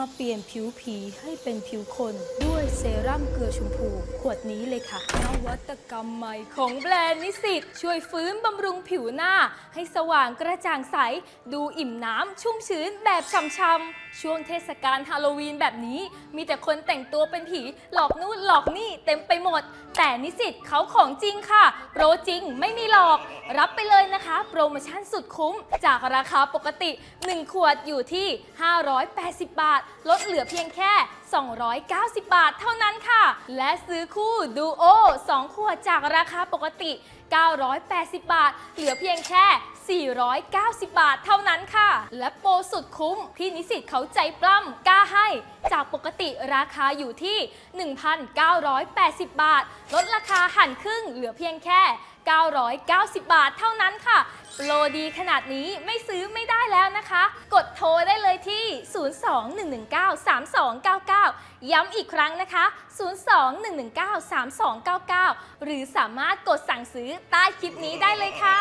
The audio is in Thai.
มาเปลี่ยนผิวผีให้เป็นผิวคนด้วยเซรั่มเกลือชมพู ขวดนี้เลยค่ะ นวัตกรรมใหม่ของแบรนด์นิสิตช่วยฟื้นบำรุงผิวหน้า ให้สว่างกระจ่างใส ดูอิ่มน้ำชุ่มชื้นแบบช่ำๆช่วงเทศกาลฮาโลวีนแบบนี้ มีแต่คนแต่งตัวเป็นผีหลอกนู่นหลอกนี่เต็มไปหม ด แต่นิสิตเขาของจริงค่ะ โปรจริงไม่มีหลอก รับไปเลยนะคะ โปรโมชั่นสุดคุ้ม จากราคาปกติ 1 ขวดอยู่ที่ 580 บาท ลดเหลือเพียงแค่ 290 บาทเท่านั้นค่ะ และซื้อคู่ดูโอ2ขวดจากราคาปกติ 980 บาท เหลือเพียงแค่ 490 บาทเท่านั้นค่ะ และโปรสุดคุ้มที่นิสิตเขาใจปล้ำกล้าให้ จากปกติราคาอยู่ที่ 1,980 บาท ลดราคาหันครึ่งเหลือเพียงแค่ 990 บาทเท่านั้นค่ะ โปรดีขนาดนี้ไม่ซื้อไม่ได้แล้วนะคะ กดโทรได้เลยที่ 02-119-3299 ย้ำอีกครั้งนะคะ 02-119-3299 หรือสามารถกดสั่งซื้อใต้คลิปนี้ได้เลยค่ะ